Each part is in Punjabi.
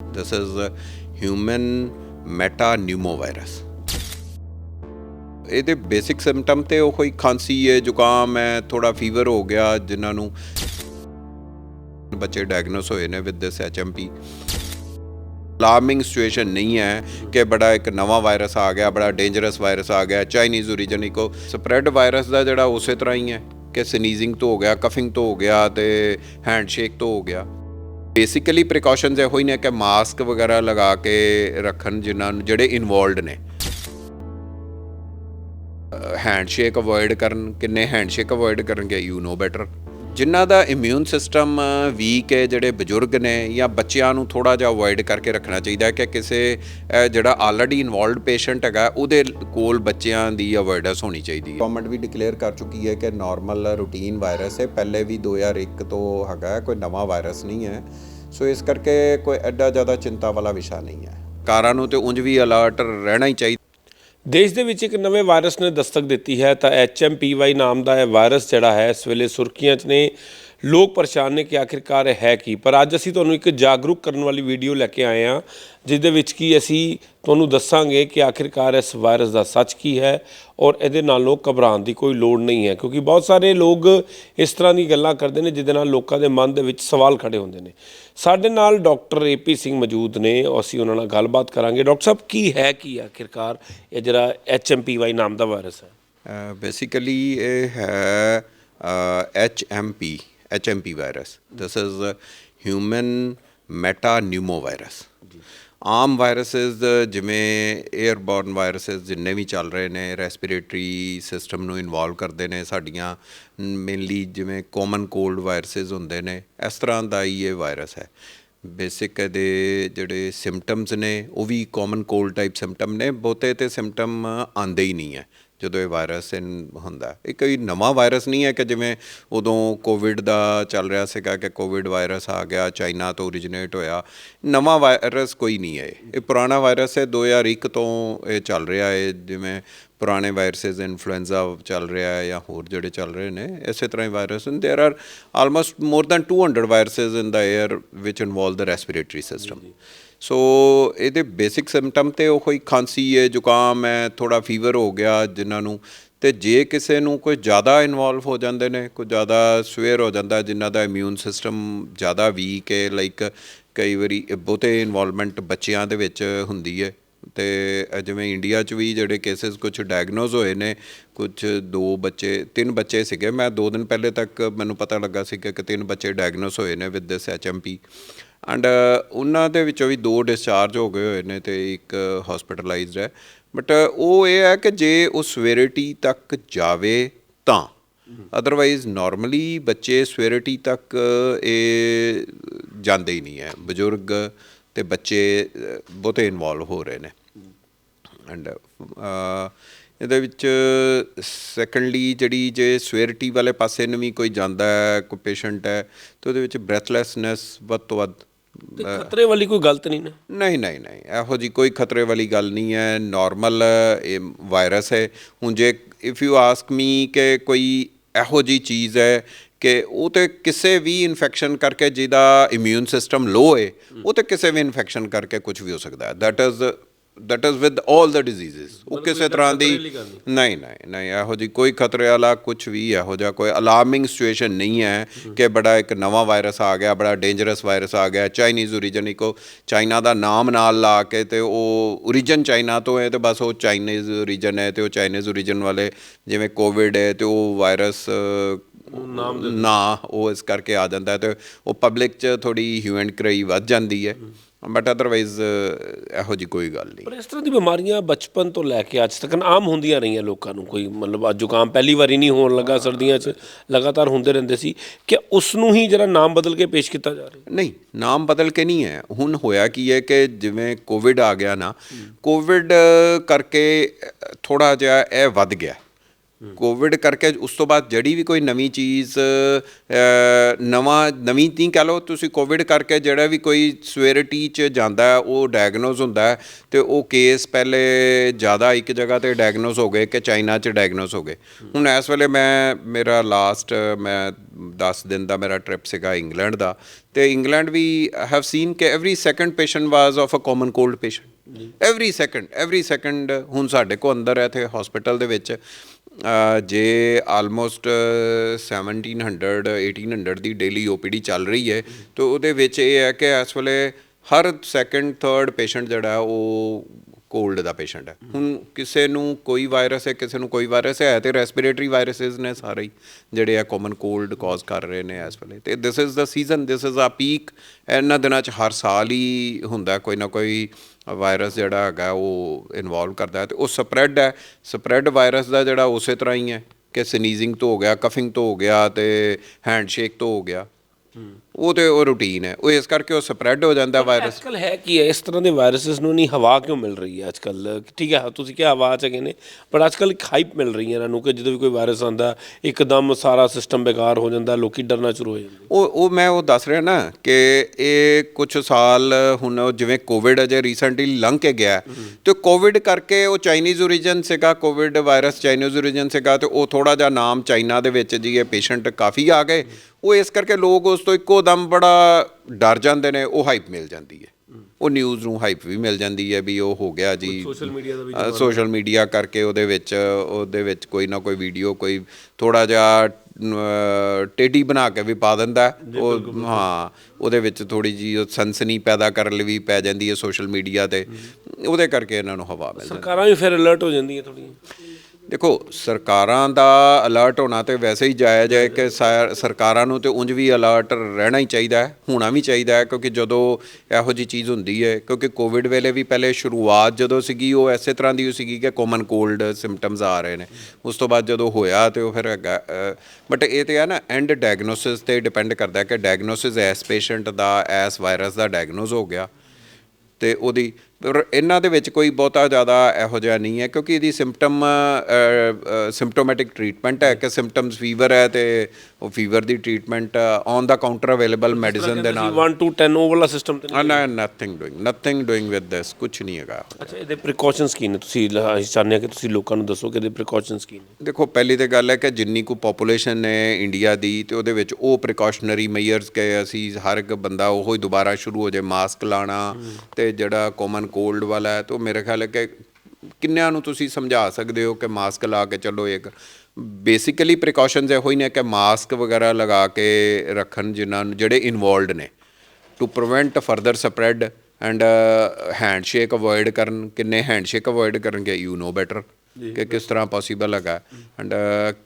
This is a human metapneumovirus. ਇਹਦੇ ਬੇਸਿਕ ਸਿੰਪਟਮ ਤੇ ਉਹ ਕੋਈ ਖਾਂਸੀ ਹੈ, ਜ਼ੁਕਾਮ ਹੈ ਥੋੜਾ ਫੀਵਰ ਹੋ ਗਿਆ, ਜਿਨ੍ਹਾਂ ਨੂੰ ਬੱਚੇ ਡਾਇਗਨੋਸ ਹੋਏ ਨੇ with this HMP alarming situation ਨਹੀਂ ਹੈ ਕਿ ਬੜਾ ਇੱਕ ਨਵਾਂ ਵਾਇਰਸ ਆ ਗਿਆ, ਬੜਾ ਡੇਂਜਰਸ ਵਾਇਰਸ ਆ ਗਿਆ ਚਾਈਨੀਜ਼ origin ਇੱਕੋ ਸਪਰੈਡ ਵਾਇਰਸ ਦਾ ਜਿਹੜਾ ਉਸੇ ਤਰ੍ਹਾਂ ਹੀ ਹੈ ਕਿ ਸਨੀਜ਼ਿੰਗ ਤੋਂ ਹੋ ਗਿਆ ਕਫਿੰਗ ਤੋਂ ਹੋ ਗਿਆ ਤੇ ਹੈਂਡਸ਼ੇਕ ਤੋਂ ਹੋ ਗਿਆ ਬੇਸਿਕਲੀ ਪ੍ਰੀਕਾਸ਼ਨਸ ਇਹੋ ਹੀ ਨੇ ਕਿ ਮਾਸਕ ਵਗੈਰਾ ਲਗਾ ਕੇ ਰੱਖਣ ਜਿਨ੍ਹਾਂ ਨੂੰ ਜਿਹੜੇ ਇਨਵੋਲਡ ਨੇ। ਹੈਂਡਸ਼ੇਕ ਅਵੋਇਡ ਕਰਨ ਕਿੰਨੇ ਹੈਂਡਸ਼ੇਕ ਅਵੋਇਡ ਕਰਨਗੇ? ਯੂ نو ਬੈਟਰ ਜਿਨ੍ਹਾਂ ਦਾ ਇਮਿਊਨ ਸਿਸਟਮ ਵੀਕ ਹੈ ਜਿਹੜੇ ਬਜ਼ੁਰਗ ਨੇ ਜਾਂ ਬੱਚਿਆਂ ਨੂੰ ਥੋੜਾ ਜਿਹਾ ਅਵੋਇਡ ਕਰਕੇ ਰੱਖਣਾ ਚਾਹੀਦਾ ਹੈ ਕਿ ਕਿਸੇ ਜਿਹੜਾ ਆਲਰੇਡੀ ਇਨਵੋਲਡ ਪੇਸ਼ੈਂਟ ਹੈਗਾ ਉਹਦੇ ਕੋਲ ਬੱਚਿਆਂ ਦੀ ਅਵੋਇਡੈਂਸ ਹੋਣੀ ਚਾਹੀਦੀ ਹੈ। ਗਵਰਨਮੈਂਟ ਵੀ ਡਿਕਲੇਅਰ ਕਰ ਚੁੱਕੀ ਹੈ ਕਿ ਨਾਰਮਲ ਰੂਟੀਨ ਵਾਇਰਸ ਹੈ। ਪਹਿਲੇ ਵੀ 2001 ਤੋਂ ਹੈਗਾ ਕੋਈ ਨਵਾਂ ਵਾਇਰਸ ਨਹੀਂ ਹੈ। ਸੋ ਇਸ ਕਰਕੇ ਕੋਈ ਐਡਾ ਜ਼ਿਆਦਾ ਚਿੰਤਾ ਵਾਲਾ ਵਿਸ਼ਾ ਨਹੀਂ ਹੈ। ਕਾਰਾਂ ਨੂੰ ਤੇ ਉਂਝ ਵੀ ਅਲਰਟ ਰਹਿਣਾ ਹੀ ਚਾਹੀਦਾ ਦੇਸ਼ ਦੇ ਵਿੱਚ ਇੱਕ ਨਵੇਂ ਵਾਇਰਸ ਨੇ ਦਸਤਕ ਦਿੱਤੀ ਹੈ, ਤਾਂ HMPY ਨਾਮ ਦਾ ਇਹ ਵਾਇਰਸ ਜਿਹੜਾ ਹੈ, ਇਸ ਵੇਲੇ ਸੁਰਖੀਆਂ 'ਚ ਨੇ। ਲੋਕ ਪਰੇਸ਼ਾਨ ਨੇ ਕਿ ਆਖਿਰਕਾਰ ਇਹ ਹੈ ਕੀ? ਪਰ ਅੱਜ ਅਸੀਂ ਤੁਹਾਨੂੰ ਇੱਕ ਜਾਗਰੂਕ ਕਰਨ ਵਾਲੀ ਵੀਡੀਓ ਲੈ ਕੇ ਆਏ ਹਾਂ ਜਿਸ ਦੇ ਵਿੱਚ ਕੀ ਅਸੀਂ ਤੁਹਾਨੂੰ ਦੱਸਾਂਗੇ ਕਿ ਆਖਿਰਕਾਰ ਇਸ ਵਾਇਰਸ ਦਾ ਸੱਚ ਕੀ ਹੈ ਔਰ ਇਹਦੇ ਨਾਲੋਂ ਘਬਰਾਉਣ ਦੀ ਕੋਈ ਲੋੜ ਨਹੀਂ ਹੈ, ਕਿਉਂਕਿ ਬਹੁਤ ਸਾਰੇ ਲੋਕ ਇਸ ਤਰ੍ਹਾਂ ਦੀ ਗੱਲਾਂ ਕਰਦੇ ਨੇ ਜਿਹਦੇ ਨਾਲ ਲੋਕਾਂ ਦੇ ਮਨ ਦੇ ਵਿੱਚ ਸਵਾਲ ਖੜੇ ਹੁੰਦੇ ਨੇ। ਸਾਡੇ ਨਾਲ ਡਾਕਟਰ ਏਪੀ ਸਿੰਘ ਮੌਜੂਦ ਨੇ ਅਸੀਂ ਉਹਨਾਂ ਨਾਲ ਗੱਲਬਾਤ ਕਰਾਂਗੇ। ਡਾਕਟਰ ਸਾਹਿਬ, ਕੀ ਹੈ ਕੀ ਆਖਿਰਕਾਰ ਇਹ ਜਿਹੜਾ HMPY ਨਾਮ ਦਾ ਵਾਇਰਸ ਹੈ? ਬੇਸਿਕਲੀ ਇਹ ਹੈ HMP HMP virus this is human metapneumovirus Aam viruses ਜਿਵੇਂ 에ਅਰਬੋਰਨ ਵਾਇਰਸਸ ਜਿੰਨੇ ਵੀ ਚੱਲ ਰਹੇ ਨੇ ਰੈਸਪੀਰੇਟਰੀ ਸਿਸਟਮ ਨੂੰ ਇਨਵੋਲਵ ਕਰਦੇ ਨੇ ਸਾਡੀਆਂ ਮੇਨਲੀ ਜਿਵੇਂ ਕਾਮਨ ਕੋਲਡ ਵਾਇਰਸਸ ਹੁੰਦੇ ਨੇ ਇਸ ਤਰ੍ਹਾਂ ਦਾ ਹੀ ਇਹ ਵਾਇਰਸ ਹੈ ਬੇਸਿਕ ਦੇ ਜਿਹੜੇ ਸਿੰਪਟਮਸ ਨੇ ਉਹ ਵੀ ਕਾਮਨ ਕੋਲਡ ਟਾਈਪ ਸਿੰਪਟਮ ਨੇ ਬਹੁਤੇ ਤੇ ਸਿੰਪਟਮ ਆਉਂਦੇ ਹੀ ਨਹੀਂ ਹੈ ਜਦੋਂ ਇਹ ਵਾਇਰਸ ਇਨ ਹੁੰਦਾ ਇਹ ਕੋਈ ਨਵਾਂ ਵਾਇਰਸ ਨਹੀਂ ਹੈ ਕਿ ਜਿਵੇਂ ਉਦੋਂ ਕੋਵਿਡ ਦਾ ਚੱਲ ਰਿਹਾ ਸੀਗਾ ਕਿ ਕੋਵਿਡ ਵਾਇਰਸ ਆ ਗਿਆ, ਚਾਈਨਾ ਤੋਂ originated ਹੋਇਆ। ਨਵਾਂ ਵਾਇਰਸ ਕੋਈ ਨਹੀਂ ਹੈ। ਇਹ ਪੁਰਾਣਾ ਵਾਇਰਸ ਹੈ 2001 ਤੋਂ ਇਹ ਚੱਲ ਰਿਹਾ ਹੈ। ਜਿਵੇਂ ਪੁਰਾਣੇ ਵਾਇਰਸਸ ਇਨਫਲੂਐਂਜ਼ਾ ਚੱਲ ਰਿਹਾ ਹੈ ਜਾਂ ਹੋਰ ਜਿਹੜੇ ਚੱਲ ਰਹੇ ਨੇ, ਇਸੇ ਤਰ੍ਹਾਂ ਹੀ ਵਾਇਰਸ ਹਨ there are almost more than 200 viruses in the air which involve the respiratory system so ਇਹਦੇ ਬੇਸਿਕ ਸਿੰਪਟਮ ਤੇ ਉਹ ਕੋਈ ਖਾਂਸੀ ਹੈ, ਜ਼ੁਕਾਮ ਹੈ ਥੋੜਾ ਫੀਵਰ ਹੋ ਗਿਆ ਜਿਨ੍ਹਾਂ ਨੂੰ, ਤੇ ਜੇ ਕਿਸੇ ਨੂੰ ਕੋਈ ਜ਼ਿਆਦਾ ਇਨਵੋਲਵ ਹੋ ਜਾਂਦੇ ਨੇ, ਕੋਈ ਜ਼ਿਆਦਾ ਸਵੇਅਰ ਹੋ ਜਾਂਦਾ, ਜਿਨ੍ਹਾਂ ਦਾ ਇਮਿਊਨ ਸਿਸਟਮ ਜ਼ਿਆਦਾ ਵੀਕ ਹੈ ਲਾਈਕ ਕਈ ਵਾਰੀ ਬਹੁਤੇ ਇਨਵੋਲਵਮੈਂਟ ਬੱਚਿਆਂ ਦੇ ਵਿੱਚ ਹੁੰਦੀ ਹੈ, ਤੇ ਜਿਵੇਂ ਇੰਡੀਆ 'ਚ ਵੀ ਜਿਹੜੇ ਕੇਸਸ ਕੁਝ ਡਾਇਗਨੋਸ ਹੋਏ ਨੇ ਕੁਝ ਦੋ ਬੱਚੇ, ਤਿੰਨ ਬੱਚੇ ਸੀਗੇ, ਮੈਂ ਦੋ ਦਿਨ ਪਹਿਲੇ ਤੱਕ ਮੈਨੂੰ ਪਤਾ ਲੱਗਾ ਸੀ ਕਿ ਤਿੰਨ ਬੱਚੇ ਡਾਇਗਨੋਸ ਹੋਏ ਨੇ with this HMP and uh, ਉਹਨਾਂ ਦੇ ਵਿੱਚੋਂ ਵੀ ਦੋ ਡਿਸਚਾਰਜ ਹੋ ਗਏ ਹੋਏ ਨੇ ਤੇ ਇੱਕ ਹਸਪੀਟਲਾਈਜ਼ਡ ਹੈ। ਬਟ uh, ਉਹ ਇਹ ਹੈ ਕਿ ਜੇ ਉਹ ਸਵੇਰਿਟੀ ਤੱਕ ਜਾਵੇ ਤਾਂ। ਅਦਰਵਾਈਜ਼ ਨਾਰਮਲੀ ਬੱਚੇ ਸਵੇਰਿਟੀ ਤੱਕ, ਇਹ ਜਾਂਦੇ ਹੀ ਨਹੀਂ ਹੈ। ਬਜ਼ੁਰਗ ਤੇ ਬੱਚੇ ਬਹੁਤੇ ਇਨਵੋਲਵ ਹੋ ਰਹੇ ਨੇ। ਐਂਡ ਇਹਦੇ ਵਿੱਚ ਸੈਕੰਡਲੀ ਜਿਹੜੀ ਜੇ ਸਵੇਰਿਟੀ ਵਾਲੇ ਪਾਸੇ ਨੂੰ ਵੀ ਕੋਈ ਜਾਂਦਾ ਹੈ, ਕੋਈ ਪੇਸ਼ੈਂਟ ਹੈ, ਤੇ ਉਹਦੇ ਵਿੱਚ ਬ੍ਰੈਥਲੈਸਨੈਸ ਵੱਧ ਤੋਂ ਵੱਧ ਤੇ ਖਤਰੇ ਵਾਲੀ ਕੋਈ ਗਲਤ ਨਹੀਂ ਨਾ? ਨਹੀਂ ਨਹੀਂ ਨਹੀਂ। ਇਹੋ ਜੀ ਕੋਈ ਖਤਰੇ ਵਾਲੀ ਗੱਲ ਨਹੀਂ ਹੈ। ਨਾਰਮਲ ਇਹ ਵਾਇਰਸ ਹੈ। ਹੁਣ ਜੇ ਇਫ ਯੂ ਆਸਕ ਮੀ ਕਿ ਕੋਈ ਇਹੋ ਜੀ ਚੀਜ਼ ਹੈ ਕਿ ਉਹ ਤੇ ਕਿਸੇ ਵੀ ਇਨਫੈਕਸ਼ਨ ਕਰਕੇ ਜਿਹਦਾ ਇਮਿਊਨ ਸਿਸਟਮ ਲੋ ਹੈ, ਉਹ ਤੇ ਕਿਸੇ ਵੀ ਇਨਫੈਕਸ਼ਨ ਕਰਕੇ ਕੁਝ ਵੀ ਹੋ ਸਕਦਾ ਹੈ। That is that is with 올 the diseases ਉਹ ਕਿਸੇ ਤਰ੍ਹਾਂ ਦੀ ਨਹੀਂ। ਨਹੀਂ ਨਹੀਂ ਇਹੋ ਜੀ ਕੋਈ ਖਤਰੇ ਵਾਲਾ ਕੁਝ ਵੀ ਇਹੋ ਜਿਹਾ ਕੋਈ ਅਲਾਰਮਿੰਗ ਸਿਚੁਏਸ਼ਨ ਨਹੀਂ ਹੈ ਕਿ ਬੜਾ ਇੱਕ ਨਵਾਂ ਵਾਇਰਸ ਆ ਗਿਆ ਬੜਾ ਡੇਂਜਰਸ ਵਾਇਰਸ ਆ ਗਿਆ ਚਾਈਨੀਜ਼ origin ਇੱਕੋ ਚਾਈਨਾ ਦਾ ਨਾਮ ਨਾਲ ਲਾ ਕੇ ਤੇ ਉਹ origin ਚਾਈਨਾ ਤੋਂ ਹੈ ਤੇ ਬਸ ਉਹ ਚਾਈਨੀਜ਼ origin ਹੈ ਤੇ ਉਹ ਚਾਈਨੀਜ਼ origin ਵਾਲੇ ਜਿਵੇਂ ਕੋਵਿਡ ਹੈ ਤੇ ਉਹ ਵਾਇਰਸ ਨਾ ਉਹ ਇਸ ਕਰਕੇ ਆ ਜਾਂਦਾ ਤੇ ਉਹ ਪਬਲਿਕ 'ਚ ਥੋੜੀ ਹਿਊਮਨ ਕਰਾਈ ਵੱਧ ਜਾਂਦੀ ਹੈ। ਬਟ ਅਦਰਵਾਈਜ਼ ਇਹੋ ਜੀ ਕੋਈ ਗੱਲ ਨਹੀਂ। ਪਰ ਇਸ ਤਰ੍ਹਾਂ ਦੀ ਬਿਮਾਰੀਆਂ ਬਚਪਨ ਤੋਂ ਲੈ ਕੇ ਅੱਜ ਤੱਕ ਆਮ ਹੁੰਦੀਆਂ ਰਹੀਆਂ ਲੋਕਾਂ ਨੂੰ। ਕੋਈ ਮਤਲਬ ਅੱਜ ਜ਼ੁਕਾਮ ਪਹਿਲੀ ਵਾਰੀ ਨਹੀਂ ਹੋਣ ਲੱਗਾ ਸਰਦੀਆਂ 'ਚ ਲਗਾਤਾਰ ਹੁੰਦੇ ਰਹਿੰਦੇ ਸੀ। ਕਿ ਉਸ ਨੂੰ ਹੀ ਜਿਹੜਾ ਨਾਮ ਬਦਲ ਕੇ ਪੇਸ਼ ਕੀਤਾ ਜਾ ਰਿਹਾ। ਨਹੀਂ ਨਾਮ ਬਦਲ ਕੇ ਨਹੀਂ ਹੈ। ਹੁਣ ਹੋਇਆ ਕੀ ਹੈ ਕਿ ਜਿਵੇਂ ਕੋਵਿਡ ਆ ਗਿਆ ਨਾ ਕੋਵਿਡ ਕਰਕੇ ਥੋੜਾ ਜਿਹਾ ਇਹ ਵੱਧ ਗਿਆ। ਕੋਵਿਡ ਕਰਕੇ ਉਸ ਤੋਂ ਬਾਅਦ ਜਿਹੜੀ ਵੀ ਕੋਈ ਨਵੀਂ ਚੀਜ਼ ਨਵਾਂ ਨਵੀਂ ਨਹੀਂ ਕਹ ਲਓ ਤੁਸੀਂ ਕੋਵਿਡ ਕਰਕੇ ਜਿਹੜਾ ਵੀ ਕੋਈ ਸਵੇਰਿਟੀ ਚ ਜਾਂਦਾ ਉਹ ਡਾਇਗਨੋਸ ਹੁੰਦਾ ਤੇ ਉਹ ਕੇਸ ਪਹਿਲੇ ਜ਼ਿਆਦਾ ਇੱਕ ਜਗ੍ਹਾ ਤੇ ਡਾਇਗਨੋਸ ਹੋ ਗਏ ਕਿ ਚਾਈਨਾ ਚ ਡਾਇਗਨੋਸ ਹੋ ਗਏ। ਹੁਣ ਇਸ ਵੇਲੇ ਮੈਂ ਮੇਰਾ ਲਾਸਟ ਮੈਂ 10 ਦਿਨ ਦਾ ਮੇਰਾ ਟ੍ਰਿਪ ਸੀਗਾ ਇੰਗਲੈਂਡ ਦਾ ਤੇ ਇੰਗਲੈਂਡ ਵੀ ਹੈਵ ਸੀਨ ਕਿ every second patient was of a common cold patient every second every second ਹੁਣ ਸਾਡੇ ਕੋ ਅੰਦਰ ਹੈ ਇੱਥੇ ਹਸਪੀਟਲ ਦੇ ਵਿੱਚ। ਜੇ ਆਲਮੋਸਟ 1700 1800 ਦੀ ਡੇਲੀ ਓਪੀਡੀ ਚੱਲ ਰਹੀ ਹੈ, ਤਾਂ ਉਹਦੇ ਵਿੱਚ ਇਹ ਹੈ ਕਿ ਇਸ ਵੇਲੇ ਹਰ ਸੈਕੰਡ ਥਰਡ ਪੇਸ਼ੈਂਟ ਜਿਹੜਾ ਉਹ ਕੋਲਡ ਦਾ ਪੇਸ਼ੈਂਟ ਹੈ। ਹੁਣ ਕਿਸੇ ਨੂੰ ਕੋਈ ਵਾਇਰਸ ਹੈ, ਕਿਸੇ ਨੂੰ ਕੋਈ ਵਾਇਰਸ ਹੈ ਤੇ ਰੈਸਪੀਰੇਟਰੀ ਵਾਇਰਸਸ ਨੇ ਸਾਰੇ ਹੀ ਜਿਹੜੇ ਆ ਕਾਮਨ ਕੋਲਡ ਕਾਜ਼ ਕਰ ਰਹੇ ਨੇ ਇਸ ਵੇਲੇ। ਤੇ this is the season this is a peak ਇਹਨਾਂ ਦਿਨਾਂ ਚ ਹਰ ਸਾਲ ਹੀ ਹੁੰਦਾ ਕੋਈ ਨਾ ਕੋਈ ਵਾਇਰਸ ਜਿਹੜਾ ਹੈਗਾ ਉਹ ਇਨਵੋਲਵ ਕਰਦਾ ਹੈ ਤੇ ਉਹ ਸਪਰੈਡ ਹੈ। ਸਪਰੈਡ ਵਾਇਰਸ ਦਾ ਜਿਹੜਾ ਉਸੇ ਤਰ੍ਹਾਂ ਹੀ ਹੈ ਕਿ ਸਨੀਜ਼ਿੰਗ ਤੋਂ ਹੋ ਗਿਆ ਕਫਿੰਗ ਤੋਂ ਹੋ ਗਿਆ ਤੇ ਹੈਂਡਸ਼ੇਕ ਤੋਂ ਹੋ ਗਿਆ। ਉਹ ਤੇ ਉਹ ਰੂਟੀਨ ਹੈ। ਉਹ ਇਸ ਕਰਕੇ ਉਹ ਸਪਰੈਡ ਹੋ ਜਾਂਦਾ ਵਾਇਰਸ ਅੱਜਕੱਲ ਹੈ ਕੀ ਹੈ? ਇਸ ਤਰ੍ਹਾਂ ਦੇ ਵਾਇਰਸਸ ਨੂੰ ਨਹੀਂ ਹਵਾ ਕਿਉਂ ਮਿਲ ਰਹੀ ਹੈ ਅੱਜਕੱਲ ਠੀਕ ਹੈ ਤੁਸੀਂ ਕਿਹਾ ਹਵਾ ਚ ਨੇ ਪਰ ਅੱਜਕੱਲ ਇੱਕ ਹਾਈਪ ਮਿਲ ਰਹੀ ਹੈ ਇਹਨਾਂ ਨੂੰ ਕਿ ਜਦੋਂ ਵੀ ਕੋਈ ਵਾਇਰਸ ਆਉਂਦਾ ਇੱਕਦਮ ਸਾਰਾ ਸਿਸਟਮ ਬੇਕਾਰ ਹੋ ਜਾਂਦਾ ਲੋਕੀ ਡਰਨਾ ਸ਼ੁਰੂ ਹੋ ਜਾਂਦੇ ਉਹ ਉਹ ਮੈਂ ਉਹ ਦੱਸ ਰਿਹਾ ਨਾ ਕਿ ਇਹ ਕੁਝ ਸਾਲ ਹੁਣ ਜਿਵੇਂ ਕੋਵਿਡ ਅਜੇ ਰੀਸੈਂਟਲੀ ਲੰਘ ਕੇ ਗਿਆ ਤੇ ਕੋਵਿਡ ਕਰਕੇ ਉਹ ਚਾਈਨੀਜ਼ origin ਸੀਗਾ ਕੋਵਿਡ ਵਾਇਰਸ ਚਾਈਨੀਜ਼ origin ਸੀਗਾ ਤੇ ਉਹ ਥੋੜਾ ਜਿਹਾ ਨਾਮ ਚਾਈਨਾ ਦੇ ਵਿੱਚ ਜੀ ਇਹ ਪੇਸ਼ੈਂਟ ਕਾਫੀ ਆ ਗਏ। ਉਹ ਇਸ ਕਰਕੇ ਲੋਕ ਉਸ ਤੋਂ ਇੱਕੋ ਦਮ ਬੜਾ ਡਰ ਜਾਂਦੇ ਨੇ ਉਹ ਹਾਈਪ ਮਿਲ ਜਾਂਦੀ ਹੈ। ਉਹ ਨਿਊਜ਼ ਨੂੰ ਹਾਈਪ ਵੀ ਮਿਲ ਜਾਂਦੀ ਹੈ ਵੀ ਉਹ ਹੋ ਗਿਆ ਜੀ। social media ਦਾ ਵੀ ਸੋਸ਼ਲ ਮੀਡੀਆ ਕਰਕੇ ਉਹਦੇ ਵਿੱਚ ਉਹਦੇ ਵਿੱਚ ਕੋਈ ਨਾ ਕੋਈ ਵੀਡੀਓ ਕੋਈ ਥੋੜਾ ਜਿਹਾ ਟੇਢੀ ਬਣਾ ਕੇ ਵੀ ਪਾ ਦਿੰਦਾ। ਉਹ ਹਾਂ ਉਹਦੇ ਵਿੱਚ ਥੋੜੀ ਜੀ ਸਨਸਨੀ ਪੈਦਾ ਕਰਨ ਲਈ ਵੀ ਪੈ ਜਾਂਦੀ ਹੈ ਸੋਸ਼ਲ ਮੀਡੀਆ ਤੇ। ਉਹਦੇ ਕਰਕੇ ਇਹਨਾਂ ਨੂੰ ਹਵਾ ਮਿਲ ਜਾਂਦੀ। ਸਰਕਾਰਾਂ ਵੀ ਫਿਰ ਅਲਰਟ ਹੋ ਜਾਂਦੀਆਂ ਥੋੜੀਆਂ ਦੇਖੋ ਸਰਕਾਰਾਂ ਦਾ ਅਲਰਟ ਹੋਣਾ ਤੇ ਵੈਸੇ ਹੀ ਜਾਇਜ਼ ਹੈ ਕਿ ਸਰਕਾਰਾਂ ਨੂੰ ਤੇ ਉਂਝ ਵੀ ਅਲਰਟ ਰਹਿਣਾ ਹੀ ਚਾਹੀਦਾ ਹੈ ਹੋਣਾ ਵੀ ਚਾਹੀਦਾ ਹੈ ਕਿਉਂਕਿ ਜਦੋਂ ਇਹੋ ਜੀ ਚੀਜ਼ ਹੁੰਦੀ ਹੈ, ਕਿਉਂਕਿ ਕੋਵਿਡ ਵੇਲੇ ਵੀ ਪਹਿਲੇ ਸ਼ੁਰੂਆਤ ਜਦੋਂ ਸੀਗੀ, ਉਹ ਐਸੇ ਤਰ੍ਹਾਂ ਦੀ ਸੀਗੀ ਕਿ ਕਾਮਨ ਕੋਲਡ ਸਿੰਪਟਮਸ ਆ ਰਹੇ ਨੇ। ਉਸ ਤੋਂ ਬਾਅਦ ਜਦੋਂ ਹੋਇਆ ਤੇ ਉਹ ਫਿਰ ਹੈਗਾ ਬਟ ਇਹ ਤੇ ਹੈ ਨਾ ਐਂਡ ਡਾਇਗਨੋਸਿਸ ਤੇ ਡਿਪੈਂਡ ਕਰਦਾ ਕਿ ਡਾਇਗਨੋਸਿਸ ਐਸ ਪੇਸ਼ੈਂਟ ਦਾ ਐਸ ਵਾਇਰਸ ਦਾ ਡਾਇਗਨੋਸ ਹੋ ਗਿਆ। ਤੇ ਉਹਦੀ ਇਹਨਾਂ ਦੇ ਵਿੱਚ ਕੋਈ ਬਹੁਤਾ ਜ਼ਿਆਦਾ ਇਹੋ ਜਿਹਾ ਨਹੀਂ ਹੈ, ਕਿਉਂਕਿ ਇਹਦੀ ਸਿੰਪਟਮ ਸਿੰਪਟੋਮੈਟਿਕ ਟ੍ਰੀਟਮੈਂਟ ਹੈ, ਕਿ ਸਿੰਪਟਮਸ ਫੀਵਰ ਹੈ ਤੇ ਉਹ fever the treatment on the counter available medicine ਦੇ ਨਾਲ। 1 ਟੂ 10 ਉਹ ਵਾਲਾ ਸਿਸਟਮ ਤੇ ਨਹੀਂ। Nothing doing nothing doing with this ਕੁਝ ਨਹੀਂ ਹੈਗਾ। ਅੱਛਾ ਇਹਦੇ ਪ੍ਰੀਕਾਸ਼ਨਸ ਕੀ ਨੇ? ਤੁਸੀਂ ਚਾਹੁੰਦੇ ਹਾਂ ਕਿ ਤੁਸੀਂ ਲੋਕਾਂ ਨੂੰ ਦੱਸੋ ਕਿ ਇਹਦੇ ਪ੍ਰੀਕਾਸ਼ਨਸ ਕੀ ਨੇ? ਦੇਖੋ ਪਹਿਲੀ ਤੇ ਗੱਲ ਹੈ ਕਿ ਜਿੰਨੀ ਕੋ ਪੋਪੂਲੇਸ਼ਨ ਹੈ ਇੰਡੀਆ ਦੀ ਤੇ ਉਹਦੇ ਵਿੱਚ ਉਹ ਪ੍ਰੀਕਾਸ਼ਨਰੀ ਮੈਜਰਸ ਕਿ ਅਸੀਂ ਹਰ ਇੱਕ ਬੰਦਾ ਉਹੋ ਹੀ ਦੁਬਾਰਾ ਸ਼ੁਰੂ ਹੋ ਜਾਏ ਮਾਸਕ ਲਾਣਾ ਤੇ ਜਿਹੜਾ ਕਾਮਨ ਕੋਲਡ ਵਾਲਾ ਹੈ ਤੇ ਉਹ ਮੇਰੇ ਖਿਆਲ ਹੈ ਕਿ ਕਿੰਨਿਆਂ ਨੂੰ ਤੁਸੀਂ ਸਮਝਾ ਸਕਦੇ ਹੋ ਕਿ ਮਾਸਕ ਲਾ ਕੇ ਚੱਲੋ ਇੱਕ ਬੇਸਿਕਲੀ ਪ੍ਰੀਕਾਸ਼ਨਸ ਇਹੋ ਹੀ ਨੇ ਕਿ ਮਾਸਕ ਵਗੈਰਾ ਲਗਾ ਕੇ ਰੱਖਣ ਜਿਨ੍ਹਾਂ ਨੂੰ ਜਿਹੜੇ ਇਨਵੋਲਡ ਨੇ to prevent further spread and handshake avoid ਕਰਨ। ਕਿੰਨੇ ਹੈਂਡਸ਼ੇਕ ਅਵੋਇਡ ਕਰਨਗੇ ਯੂ ਨੋ ਬੈਟਰ ਕਿ ਕਿਸ ਤਰ੍ਹਾਂ ਪੋਸੀਬਲ ਹੈਗਾ। ਐਂਡ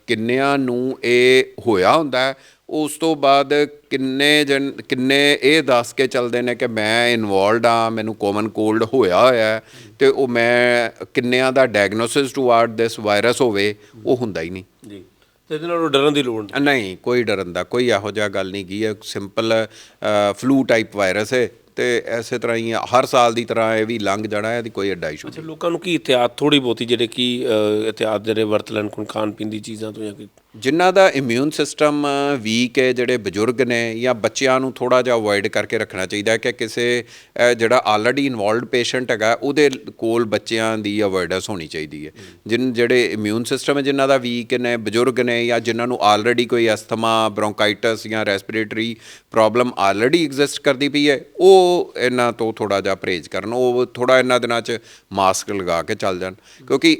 ਕਿੰਨਿਆਂ ਨੂੰ ਇਹ ਹੋਇਆ ਹੁੰਦਾ ਉਸ ਤੋਂ ਬਾਅਦ ਕਿੰਨੇ ਜਨ ਕਿੰਨੇ ਇਹ ਦੱਸ ਕੇ ਚੱਲਦੇ ਨੇ ਕਿ ਮੈਂ ਇਨਵੋਲਡ ਆ ਮੈਨੂੰ ਕਾਮਨ ਕੋਲਡ ਹੋਇਆ ਹੋਇਆ ਹੈ ਤੇ ਉਹ ਮੈਂ ਕਿੰਨਿਆਂ ਦਾ ਡਾਇਗਨੋਸਿਸ ਟੂਆਰਡ ਦਿਸ ਵਾਇਰਸ ਹੋਵੇ ਉਹ ਹੁੰਦਾ ਹੀ ਨਹੀਂ। ਜੀ। ਤੇ ਇਹਦੇ ਨਾਲੋਂ ਡਰਨ ਦੀ ਲੋੜ ਨਹੀਂ। ਨਹੀਂ ਕੋਈ ਡਰਨ ਦਾ ਕੋਈ ਇਹੋ ਜਿਹਾ ਗੱਲ ਨਹੀਂ ਗੀ ਇਹ ਸਿੰਪਲ ਫਲੂ ਟਾਈਪ ਵਾਇਰਸ ਹੈ ਤੇ ਐਸੇ ਤਰ੍ਹਾਂ ਹੀ ਹਰ ਸਾਲ ਦੀ ਤਰ੍ਹਾਂ ਇਹ ਵੀ ਲੰਘ ਜਾਣਾ ਹੈ ਇਹਦੀ ਕੋਈ ਐਡਾ ਇਸ਼ੂ ਅੱਛਾ ਲੋਕਾਂ ਨੂੰ ਕੀ ਇਤਿਆਤ ਥੋੜੀ ਬਹੁਤੀ ਜਿਹੜੇ ਕੀ ਇਤਿਆਤ ਜਿਹੜੇ ਵਰਤ ਲੈਣ ਕੋਈ ਖਾਣ ਪੀਣ ਦੀ ਚੀਜ਼ਾਂ ਤੋਂ ਜਾਂ ਕੋਈ ਜਿਨ੍ਹਾਂ ਦਾ ਇਮਿਊਨ ਸਿਸਟਮ ਵੀਕ ਹੈ, ਜਿਹੜੇ ਬਜ਼ੁਰਗ ਨੇ ਜਾਂ ਬੱਚਿਆਂ ਨੂੰ ਥੋੜਾ ਜਿਹਾ ਅਵੋਇਡ ਕਰਕੇ ਰੱਖਣਾ ਚਾਹੀਦਾ ਹੈ ਕਿ ਕਿਸੇ ਜਿਹੜਾ ਆਲਰੇਡੀ ਇਨਵੋਲਵਡ ਪੇਸ਼ੈਂਟ ਹੈਗਾ, ਉਹਦੇ ਕੋਲ ਬੱਚਿਆਂ ਦੀ ਅਵੋਇਡੈਂਸ ਹੋਣੀ ਚਾਹੀਦੀ ਹੈ। ਜਿਨ, ਜਿਹੜੇ ਇਮਿਊਨ ਸਿਸਟਮ ਹੈ, ਜਿਨ੍ਹਾਂ ਦਾ ਵੀਕ ਨੇ, ਬਜ਼ੁਰਗ ਨੇ ਜਾਂ ਜਿਨ੍ਹਾਂ ਨੂੰ ਆਲਰੇਡੀ ਕੋਈ ਅਸਥਮਾ ਬ੍ਰੋਂਕਾਈਟਸ ਜਾਂ ਰੈਸਪੀਰੇਟਰੀ ਪ੍ਰੋਬਲਮ ਆਲਰੇਡੀ ਐਗਜ਼ਿਸਟ ਕਰਦੀ ਪਈ ਹੈ, ਉਹ ਇਹਨਾਂ ਤੋਂ ਥੋੜਾ ਜਿਹਾ ਪਰਹੇਜ਼ ਕਰਨ, ਉਹ ਥੋੜਾ ਇਹਨਾਂ ਦਿਨਾਂ 'ਚ ਮਾਸਕ ਲਗਾ ਕੇ ਚੱਲ ਜਾਣ। ਕਿਉਂਕਿ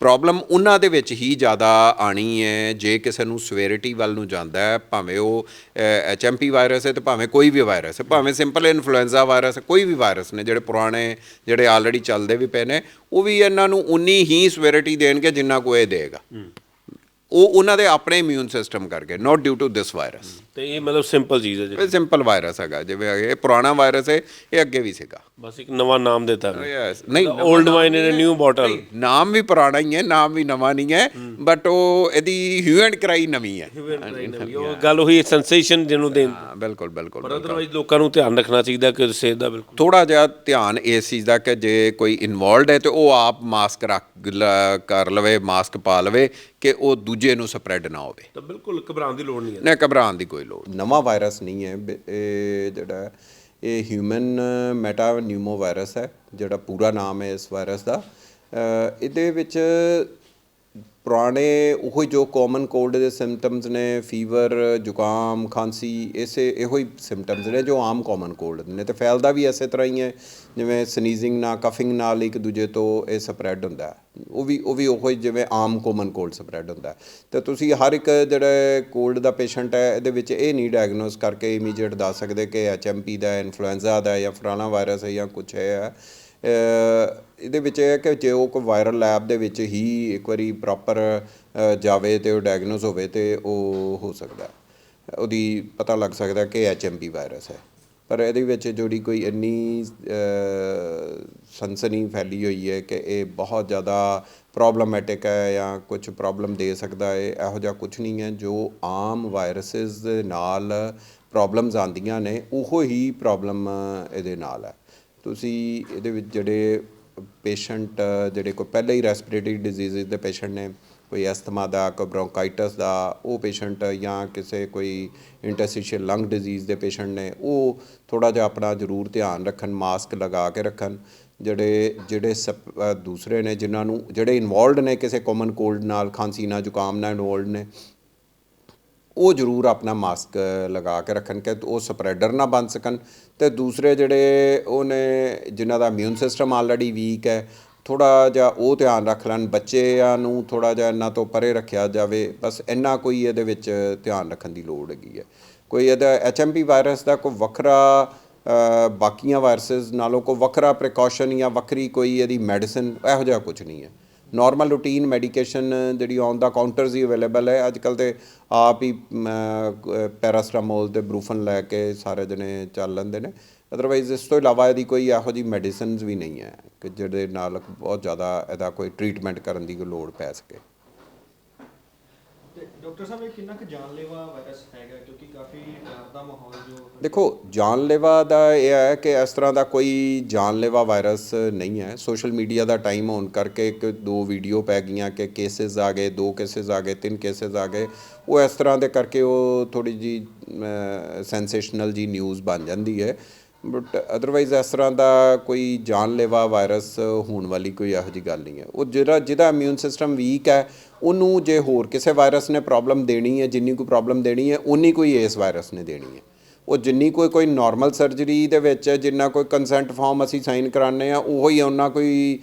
ਪ੍ਰੋਬਲਮ ਉਹਨਾਂ ਦੇ ਵਿੱਚ ਹੀ ਜ਼ਿਆਦਾ ਆਣੀ ਹੈ। ਜੇ ਕਿਸੇ ਨੂੰ ਸਵੇਰਿਟੀ ਵੱਲ ਨੂੰ ਜਾਂਦਾ ਹੈ ਭਾਵੇਂ ਉਹ ਐਚਐਮਪੀ ਵਾਇਰਸ ਹੈ ਤੇ ਭਾਵੇਂ ਕੋਈ ਵੀ ਵਾਇਰਸ ਹੈ ਭਾਵੇਂ ਸਿੰਪਲ ਇਨਫਲੂਐਂਜ਼ਾ ਵਾਇਰਸ ਹੈ ਕੋਈ ਵੀ ਵਾਇਰਸ ਨੇ ਜਿਹੜੇ ਪੁਰਾਣੇ ਜਿਹੜੇ ਆਲਰੇਡੀ ਚੱਲਦੇ ਵੀ ਪਏ ਨੇ ਉਹ ਵੀ ਇਹਨਾਂ ਨੂੰ ਉਨੀ ਹੀ ਸਵੇਰਿਟੀ ਦੇਣਗੇ ਜਿੰਨਾ ਕੋਈ ਦੇਗਾ। ਉਹ ਉਹਨਾਂ ਦੇ ਆਪਣੇ ਇਮਿਊਨ ਸਿਸਟਮ ਕਰਕੇ not due to this virus ਤੇ ਇਹ ਮਤਲਬ ਸਿੰਪਲ ਚੀਜ਼ ਹੈ ਜੀ ਇਹ ਸਿੰਪਲ ਵਾਇਰਸ ਹੈਗਾ ਜਿਵੇਂ ਇਹ ਪੁਰਾਣਾ ਵਾਇਰਸ ਹੈ ਇਹ ਅੱਗੇ ਵੀ ਸੀਗਾ। ਬਸ ਇੱਕ ਨਵਾਂ ਨਾਮ ਦਿੱਤਾ ਯੈਸ ਨਹੀਂ old wine in new bottle ਨਾਮ ਵੀ ਪੁਰਾਣਾ ਹੀ ਹੈ ਨਾਮ ਵੀ ਨਵਾਂ ਨਹੀਂ ਹੈ ਬਟ ਉਹ ਇਹਦੀ ਹਿਊ ਐਂਡ ਕਰਾਈ ਨਵੀਂ ਹੈ। ਉਹ ਗੱਲ ਉਹੀ ਸੈਂਸੇਸ਼ਨ ਜਿਹਨੂੰ ਦੇਣ ਬਿਲਕੁਲ ਬਿਲਕੁਲ ਪਰ ਅਦਰਵਾਈਜ਼ ਲੋਕਾਂ ਨੂੰ ਧਿਆਨ ਰੱਖਣਾ ਚਾਹੀਦਾ ਕਿ ਸਿਹਤ ਦਾ ਬਿਲਕੁਲ। ਥੋੜਾ ਜਿਹਾ ਧਿਆਨ ਇਸ ਚੀਜ਼ ਦਾ ਕਿ ਜੇ ਕੋਈ ਇਨਵੋਲਡ ਹੈ ਤੇ ਉਹ ਆਪ ਮਾਸਕ ਰੱਖ ਕਰ ਲਵੇ ਮਾਸਕ ਪਾ ਲਵੇ ਕਿ ਉਹ ਦੂਜੇ ਨੂੰ ਸਪਰੈਡ ਨਾ ਹੋਵੇ। ਤਾਂ ਬਿਲਕੁਲ ਘਬਰਾਉਣ ਦੀ ਲੋੜ ਨਹੀਂ ਹੈ। ਨਾ ਘਬਰਾਉਣ ਦੀ ਕੋਈ ਲੋੜ ਨਵਾਂ ਵਾਇਰਸ ਨਹੀਂ ਹੈ। ਇਹ ਜਿਹੜਾ ਇਹ ਹਿਊਮਨ ਮੈਟਾ ਨਿਊਮੋ ਵਾਇਰਸ ਹੈ, ਜਿਹੜਾ ਪੂਰਾ ਨਾਮ ਹੈ ਇਸ ਵਾਇਰਸ ਦਾ। ਇਹਦੇ ਵਿੱਚ ਪੁਰਾਣੇ ਉਹੀ ਜੋ ਕਾਮਨ ਕੋਲਡ ਦੇ ਸਿੰਪਟਮਸ ਨੇ ਫੀਵਰ ਜ਼ੁਕਾਮ, ਖਾਂਸੀ, ਇਸੇ ਇਹੋ ਹੀ ਸਿੰਪਟਮਸ ਨੇ ਜੋ ਆਮ ਕਾਮਨ ਕੋਲਡ ਨੇ। ਤੇ ਫੈਲਦਾ ਵੀ ਇਸੇ ਤਰ੍ਹਾਂ ਹੀ ਹੈ, ਜਿਵੇਂ ਸਨੀਜ਼ਿੰਗ ਨਾਲ ਕਫਿੰਗ ਨਾਲ ਇੱਕ ਦੂਜੇ ਤੋਂ ਇਹ ਸਪਰੈਡ ਹੁੰਦਾ ਉਹ ਵੀ ਉਹ ਵੀ ਉਹੋ ਹੀ ਜਿਵੇਂ ਆਮ ਕਾਮਨ ਕੋਲਡ ਸਪਰੈਡ ਹੁੰਦਾ ਹੈ। ਤੇ ਤੁਸੀਂ ਹਰ ਇੱਕ ਜਿਹੜਾ ਕੋਲਡ ਦਾ ਪੇਸ਼ੈਂਟ ਹੈ, ਇਹਦੇ ਵਿੱਚ ਇਹ ਨਹੀਂ ਡਾਇਗਨੋਸ ਕਰਕੇ ਇਮੀਡੀਏਟ ਦੱਸ ਸਕਦੇ ਕਿ ਐਚਐਮਪੀ ਦਾ ਇਨਫਲੂਐਂਜ਼ਾ ਦਾ ਜਾਂ ਫਲਾਣਾ ਵਾਇਰਸ ਹੈ ਜਾਂ ਕੁਝ ਹੈ। ਇਹਦੇ ਵਿੱਚ ਇਹ ਹੈ ਕਿ ਜੇ ਉਹ ਕੋਈ ਵਾਇਰਲ ਲੈਬ ਦੇ ਵਿੱਚ ਹੀ ਇੱਕ ਵਾਰੀ ਪ੍ਰੋਪਰ ਜਾਵੇ ਤੇ ਉਹ ਡਾਇਗਨੋਸ ਹੋਵੇ ਤੇ ਉਹ ਹੋ ਸਕਦਾ ਉਹਦੀ ਪਤਾ ਲੱਗ ਸਕਦਾ ਕਿ ਐਚਐਮਪੀ ਵਾਇਰਸ ਹੈ। ਪਰ ਇਹਦੇ ਵਿੱਚ ਜਿਹੜੀ ਕੋਈ ਇੰਨੀ ਸਨਸਨੀ ਫੈਲੀ ਹੋਈ ਹੈ ਕਿ ਇਹ ਬਹੁਤ ਜ਼ਿਆਦਾ ਪ੍ਰੋਬਲਮੈਟਿਕ ਹੈ ਜਾਂ ਕੁਝ ਪ੍ਰੋਬਲਮ ਦੇ ਸਕਦਾ ਹੈ, ਇਹੋ ਜਿਹਾ ਕੁਝ ਨਹੀਂ ਹੈ। ਜੋ ਆਮ ਵਾਇਰਸਸ ਦੇ ਨਾਲ ਪ੍ਰੋਬਲਮਸ ਆਉਂਦੀਆਂ ਨੇ, ਉਹੋ ਹੀ ਪ੍ਰੋਬਲਮ ਇਹਦੇ ਨਾਲ ਹੈ। ਤੁਸੀਂ ਇਹਦੇ ਵਿੱਚ ਜਿਹੜੇ ਪੇਸ਼ੈਂਟ, ਜਿਹੜੇ ਕੋਈ ਪਹਿਲਾਂ ਹੀ ਰੈਸਪੀਰੇਟਰੀ ਡਿਜੀਜ਼ ਦੇ ਪੇਸ਼ੈਂਟ ਨੇ, ਕੋਈ ਐਸਥਮਾ ਦਾ, ਕੋਈ ਬ੍ਰੋਂਕਾਈਟਸ ਦਾ, ਉਹ ਪੇਸ਼ੈਂਟ ਜਾਂ ਕਿਸੇ ਕੋਈ ਇੰਟਰਸਟੀਸ਼ੀਅਲ ਲੰਗ ਡਿਜ਼ੀਜ਼ ਦੇ ਪੇਸ਼ੈਂਟ ਨੇ, ਉਹ ਥੋੜਾ ਜਿਹਾ ਆਪਣਾ ਜ਼ਰੂਰ ਧਿਆਨ ਰੱਖਣ ਮਾਸਕ ਲਗਾ ਕੇ ਰੱਖਣ। ਜਿਹੜੇ ਜਿਹੜੇ ਸਪ- ਦੂਸਰੇ ਨੇ ਜਿਨ੍ਹਾਂ ਨੂੰ, ਜਿਹੜੇ ਇਨਵੋਲਡ ਨੇ ਕਿਸੇ ਕਾਮਨ ਕੋਲਡ ਨਾਲ, ਖਾਂਸੀ ਨਾਲ, ਜ਼ੁਕਾਮ ਨਾਲ ਇਨਵੋਲਡ ਨੇ ਉਹ ਜ਼ਰੂਰ ਆਪਣਾ ਮਾਸਕ ਲਗਾ ਕੇ ਰੱਖਣ ਕਿ ਉਹ ਸਪਰੈਡਰ ਨਾ ਬਣ ਸਕਣ। ਤੇ ਦੂਸਰੇ ਜਿਹੜੇ ਉਹਨੇ, ਜਿਨ੍ਹਾਂ ਦਾ ਇਮਿਊਨ ਸਿਸਟਮ ਆਲਰੇਡੀ ਵੀਕ ਹੈ ਥੋੜਾ ਜਿਹਾ ਉਹ ਧਿਆਨ ਰੱਖ ਲੈਣ, ਬੱਚਿਆਂ ਨੂੰ ਥੋੜਾ ਜਿਹਾ ਇਹਨਾਂ ਤੋਂ ਪਰੇ ਰੱਖਿਆ ਜਾਵੇ। ਬਸ ਇੰਨਾ ਕੋਈ ਇਹਦੇ ਵਿੱਚ ਧਿਆਨ ਰੱਖਣ ਦੀ ਲੋੜ ਹੈਗੀ ਹੈ। ਕੋਈ ਇਹਦਾ ਐਚਐਮਪੀ ਵਾਇਰਸ ਦਾ ਕੋਈ ਵੱਖਰਾ ਬਾਕੀਆਂ ਵਾਇਰਸਸ ਨਾਲੋਂ ਕੋਈ ਵੱਖਰਾ ਪ੍ਰੀਕਾਸ਼ਨ ਜਾਂ ਵੱਖਰੀ ਕੋਈ ਇਹਦੀ ਮੈਡੀਸਿਨ ਇਹੋ ਜਿਹਾ ਕੁਝ ਨਹੀਂ ਹੈ। ਨਾਰਮਲ ਰੂਟੀਨ ਮੈਡੀਕੇਸ਼ਨ ਜਿਹੜੀ ਔਨ ਦਾ ਕਾਊਂਟਰਸ ਹੀ ਅਵੇਲੇਬਲ ਹੈ। ਅੱਜ ਕੱਲ ਤੇ ਆਪ ਹੀ ਪੈਰਾਸਟਾਮੋਲ ਤੇ ਬਰੂਫਨ ਲੈ ਕੇ ਸਾਰੇ ਜਣੇ ਚੱਲ ਲੈਂਦੇ ਨੇ। ਅਦਰਵਾਈਜ਼ ਇਸ ਤੋਂ ਇਲਾਵਾ ਇਹਦੀ ਕੋਈ ਇਹੋ ਜਿਹੀ ਮੈਡੀਸਿਨਸ ਵੀ ਨਹੀਂ ਹੈ ਕਿ ਜਿਹਦੇ ਨਾਲ ਬਹੁਤ ਜ਼ਿਆਦਾ ਇਹਦਾ ਕੋਈ ਟ੍ਰੀਟਮੈਂਟ ਕਰਨ ਦੀ ਕੋਈ ਲੋੜ ਪੈ ਸਕੇ। ਡਾਕਟਰ ਸਾਹਿਬ, ਇਹ ਕਿੰਨਾ ਕੁ ਜਾਨਲੇਵਾ ਵਾਇਰਸ ਹੈਗਾ? ਕਿਉਂਕਿ ਕਾਫੀ ਡਰ ਦਾ ਮਾਹੌਲ ਜੋ ਦੇਖੋ, ਜਾਨਲੇਵਾ ਦਾ ਇਹ ਹੈ ਕਿ ਇਸ ਤਰ੍ਹਾਂ ਦਾ ਕੋਈ ਜਾਨਲੇਵਾ ਵਾਇਰਸ ਨਹੀਂ ਹੈ। ਸੋਸ਼ਲ ਮੀਡੀਆ ਦਾ ਟਾਈਮ ਹੋਣ ਕਰਕੇ ਇੱਕ, ਦੋ ਵੀਡੀਓ ਪੈ ਗਈਆਂ ਕਿ ਕੇਸਿਸ ਆ ਗਏ, ਦੋ ਕੇਸਿਸ ਆ ਗਏ, ਤਿੰਨ ਕੇਸਿਸ ਆ ਗਏ। ਉਹ ਇਸ ਤਰ੍ਹਾਂ ਦੇ ਕਰਕੇ ਉਹ ਥੋੜੀ ਜੀ ਸੈਂਸੇਸ਼ਨਲ ਜੀ ਨਿਊਜ਼ ਬਣ ਜਾਂਦੀ ਹੈ। ਬਟ ਅਦਰਵਾਈਜ਼ ਇਸ ਤਰ੍ਹਾਂ ਦਾ ਕੋਈ ਜਾਨਲੇਵਾ ਵਾਇਰਸ ਹੋਣ ਵਾਲੀ ਕੋਈ ਇਹੋ ਜਿਹੀ ਗੱਲ ਨਹੀਂ ਹੈ। ਉਹ ਜਿਹੜਾ, ਜਿਹਦਾ ਇਮਿਊਨ ਸਿਸਟਮ ਵੀਕ ਹੈ, ਉਹਨੂੰ ਜੇ ਹੋਰ ਕਿਸੇ ਵਾਇਰਸ ਨੇ ਪ੍ਰੋਬਲਮ ਦੇਣੀ ਹੈ, ਜਿੰਨੀ ਕੋਈ ਪ੍ਰੋਬਲਮ ਦੇਣੀ ਹੈ ਉਨੀ ਕੋਈ ਇਸ ਵਾਇਰਸ ਨੇ ਦੇਣੀ ਹੈ। ਉਹ ਜਿੰਨੀ ਕੋਈ ਕੋਈ ਨਾਰਮਲ ਸਰਜਰੀ ਦੇ ਵਿੱਚ ਜਿੰਨਾ ਕੋਈ ਕੰਸੈਂਟ ਫਾਰਮ ਅਸੀਂ ਸਾਈਨ ਕਰਾਉਂਦੇ ਆ ਉਹੋ ਹੀ ਉਹਨਾਂ ਕੋਈ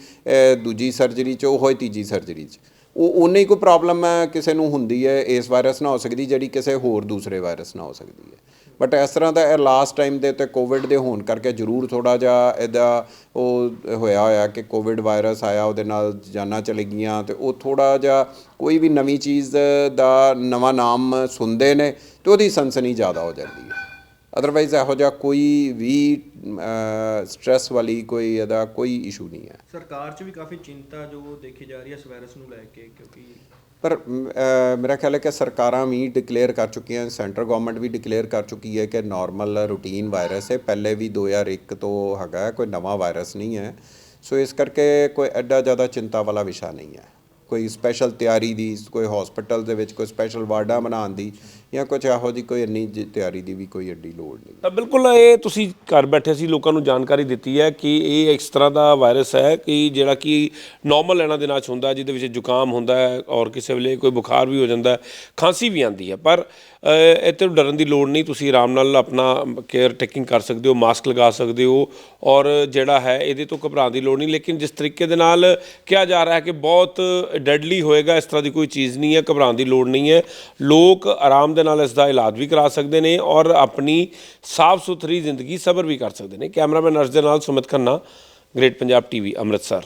ਦੂਜੀ ਸਰਜਰੀ 'ਚ, ਉਹੋ ਹੀ ਤੀਜੀ ਸਰਜਰੀ 'ਚ। ਉਹ ਉਨੀ ਕੋਈ ਪ੍ਰੋਬਲਮ ਕਿਸੇ ਨੂੰ ਹੁੰਦੀ ਹੈ, ਇਸ ਵਾਇਰਸ ਨਾਲ ਹੋ ਸਕਦੀ, ਜਿਹੜੀ ਕਿਸੇ ਹੋਰ ਦੂਸਰੇ ਵਾਇਰਸ ਨਾਲ ਹੋ ਸਕਦੀ ਹੈ। ਬਟ ਇਸ ਤਰ੍ਹਾਂ ਦਾ ਇਹ ਲਾਸਟ ਟਾਈਮ ਦੇ ਤੇ ਕੋਵਿਡ ਦੇ ਹੋਣ ਕਰਕੇ ਜ਼ਰੂਰ ਥੋੜਾ ਜਿਹਾ ਇਹਦਾ ਉਹ ਹੋਇਆ ਹੋਇਆ ਕਿ ਕੋਵਿਡ ਵਾਇਰਸ ਆਇਆ, ਉਹਦੇ ਨਾਲ ਜਾਨਾਂ ਚਲੇ ਗਈਆਂ ਤੇ ਉਹ ਥੋੜਾ ਜਿਹਾ ਕੋਈ ਵੀ ਨਵੀਂ ਚੀਜ਼ ਦਾ ਨਵਾਂ ਨਾਮ ਸੁਣਦੇ ਨੇ ਤੇ ਉਹਦੀ ਸਨਸਨੀ ਜ਼ਿਆਦਾ ਹੋ ਜਾਂਦੀ ਹੈ। ਅਦਰਵਾਈਜ਼ ਇਹੋ ਜਿਹਾ ਕੋਈ ਵੀ ਸਟ੍ਰੈਸ ਵਾਲੀ ਕੋਈ ਇਹਦਾ ਕੋਈ ਇਸ਼ੂ ਨਹੀਂ ਹੈ। ਸਰਕਾਰ 'ਚ ਵੀ ਕਾਫੀ ਚਿੰਤਾ ਜੋ ਦੇਖੀ ਜਾ ਰਹੀ ਹੈ ਇਸ ਵਾਇਰਸ ਨੂੰ ਲੈ ਕੇ ਕਿਉਂਕਿ ਪਰ ਮੇਰਾ ਖਿਆਲ ਹੈ ਕਿ ਸਰਕਾਰਾਂ ਵੀ ਡਿਕਲੇਅਰ ਕਰ ਚੁੱਕੀਆਂ ਸੈਂਟਰ ਗਵਰਨਮੈਂਟ ਵੀ ਡਿਕਲੇਅਰ ਕਰ ਚੁੱਕੀ ਹੈ ਕਿ ਨਾਰਮਲ ਰੂਟੀਨ ਵਾਇਰਸ ਹੈ। ਪਹਿਲੇ ਵੀ 2001 ਤੋਂ ਹੈਗਾ, ਕੋਈ ਨਵਾਂ ਵਾਇਰਸ ਨਹੀਂ ਹੈ। ਸੋ ਇਸ ਕਰਕੇ ਕੋਈ ਐਡਾ ਜ਼ਿਆਦਾ ਚਿੰਤਾ ਵਾਲਾ ਵਿਸ਼ਾ ਨਹੀਂ ਹੈ। ਕੋਈ ਸਪੈਸ਼ਲ ਤਿਆਰੀ ਦੀ, ਕੋਈ ਹਸਪੀਟਲ ਦੇ ਵਿੱਚ ਕੋਈ ਸਪੈਸ਼ਲ ਵਾਰਡਾਂ ਬਣਾਉਣ ਦੀ ਜਾਂ ਕੁਝ ਇਹੋ ਜਿਹੀ ਕੋਈ ਇੰਨੀ ਜ- ਤਿਆਰੀ ਦੀ ਵੀ ਕੋਈ ਐਡੀ ਲੋੜ ਨਹੀਂ। ਤਾਂ ਬਿਲਕੁਲ ਇਹ ਤੁਸੀਂ ਘਰ ਬੈਠੇ ਸੀ ਲੋਕਾਂ ਨੂੰ ਜਾਣਕਾਰੀ ਦਿੱਤੀ ਹੈ ਕਿ ਇਹ ਇਸ ਤਰ੍ਹਾਂ ਦਾ ਵਾਇਰਸ ਹੈ ਕਿ ਜਿਹੜਾ ਕਿ ਨਾਰਮਲ ਇਹਨਾਂ ਦਿਨਾਂ 'ਚ ਹੁੰਦਾ ਹੈ, ਜਿਹਦੇ ਵਿੱਚ ਜ਼ੁਕਾਮ ਹੁੰਦਾ ਹੈ ਔਰ ਕਿਸੇ ਵੇਲੇ ਕੋਈ ਬੁਖਾਰ ਵੀ ਹੋ ਜਾਂਦਾ ਹੈ ਖਾਂਸੀ ਵੀ ਆਉਂਦੀ ਹੈ। ਪਰ ਅ, ਇਹ ਤੋਂ ਡਰਨ ਦੀ ਲੋੜ ਨਹੀਂ ਤੁਸੀਂ ਆਰਾਮ ਨਾਲ ਆਪਣਾ ਕੇਅਰ ਟੇਕਿੰਗ ਕਰ ਸਕਦੇ ਹੋ ਮਾਸਕ ਲਗਾ ਸਕਦੇ ਹੋ ਔਰ ਜਿਹੜਾ ਹੈ ਇਹਦੇ ਤੋਂ ਘਬਰਾਉਣ ਦੀ ਲੋੜ ਨਹੀਂ। ਲੇਕਿਨ ਜਿਸ ਤਰੀਕੇ ਦੇ ਨਾਲ ਕਿਹਾ ਜਾ ਰਿਹਾ ਹੈ ਕਿ ਬਹੁਤ ਡੈਡਲੀ ਹੋਏਗਾ ਇਸ ਤਰ੍ਹਾਂ ਦੀ ਕੋਈ ਚੀਜ਼ ਨਹੀਂ ਹੈ ਘਬਰਾਉਣ ਦੀ ਲੋੜ ਨਹੀਂ ਹੈ। ਲੋਕ ਆਰਾਮ ਦੇ ਨਾਲ ਇਸ ਦਾ ਇਲਾਜ ਵੀ ਕਰਾ ਸਕਦੇ ਨੇ ਔਰ ਆਪਣੀ ਸਾਫ਼ ਸੁਥਰੀ ਜ਼ਿੰਦਗੀ ਸਬਰ ਵੀ ਕਰ ਸਕਦੇ ਨੇ। ਕੈਮਰਾਮੈਨ ਅਰਸ਼ ਦੇ ਨਾਲ ਸੁਮਿਤ ਖੰਨਾ ਗ੍ਰੇਟ ਪੰਜਾਬ ਟੀਵੀ ਅੰਮ੍ਰਿਤਸਰ।